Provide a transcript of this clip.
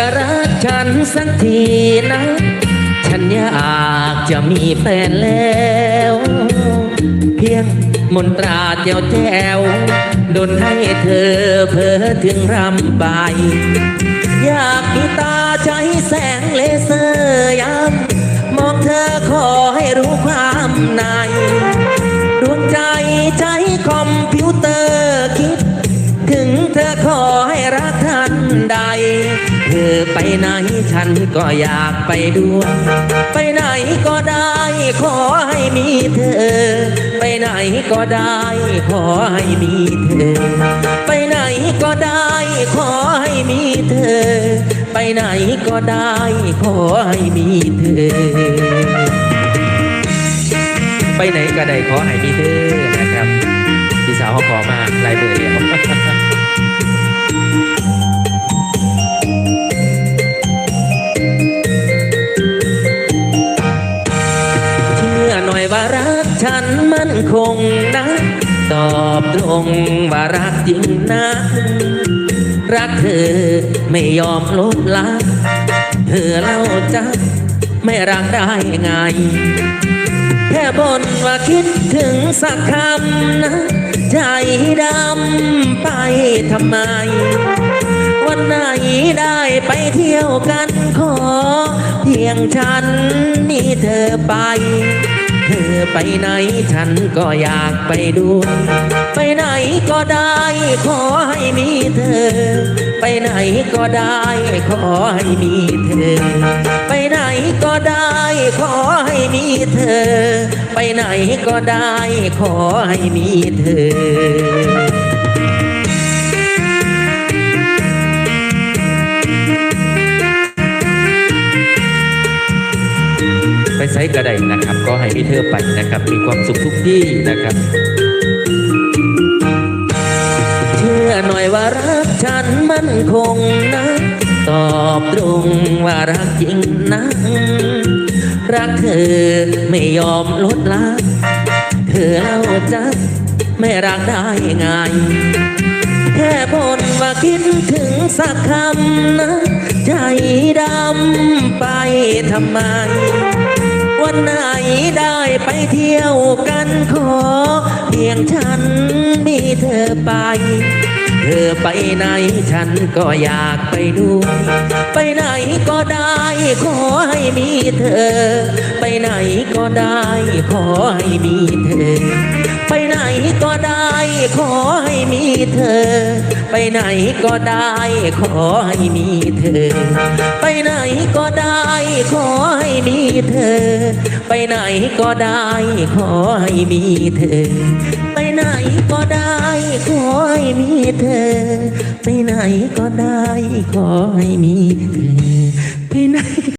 จะรักฉันสักทีนะ ฉันอยากจะมีแฟนแล้ว เพียงมนตราเจียวแจวดนให้เธอเพ้อถึงรำไป อยากมีตา ไปไหนฉันก็อยากไปด้วย ไปไหนก็ได้ขอให้มีเธอ ไปไหนก็ได้ขอให้มีเธอ ไปไหนก็ได้ขอให้มีเธอ ไปไหนก็ได้ขอให้มีเธอ ไปไหนก็ได้ขอให้มีเธอนะครับ ฉันมั่นคงนะ ตอบตรงว่ารักจริงนะ รักเธอไม่ยอมลดละเธอเล่าจะไม่รักได้ไง แค่บนว่าคิดถึงสักคำนะ ใจดำไปทำไม วันไหนได้ไปเที่ยวกันขอ เพียงฉันมีเธอไป เธอไปไหนฉันก็อยากไปด้วยไปไหนก็ได้ขอให้มีเธอ ไปไหนก็ได้ขอให้มีเธอ ไปไหนก็ได้ขอให้มีเธอ ไปไหนก็ได้ขอให้มีเธอ ไปไซต์กระไดนะครับ ก็ให้มีเธอไปนะครับ มีความสุขทุกที่นะครับ เชื่อหน่อยว่ารักฉันมั่นคงนะ ตอบตรงว่ารักจริงนะรักเธอไม่ยอมลดละ เธอเล่าจะไม่รักได้ไงแค่บ่นว่าคิดถึงสักคำนะ ใจดำไปทำไม วันไหนได้ไปเที่ยวกันขอ เพียงฉันมีเธอไป เธอไปไหนฉันก็อยากไปด้วยไปไหนก็ได้ขอให้มีเธอ ไปไหนก็ได้ขอให้มีเธอ ขอให้มีเธอ ไปไหนก็ได้ ขอให้มีเธอ ไปไหนก็ได้ ขอให้มีเธอ ไปไหนก็ได้ ขอให้มีเธอ ไปไหนก็ได้ ขอให้มีเธอ ไปไหนก็ได้ ขอให้มีเธอ ไปไหน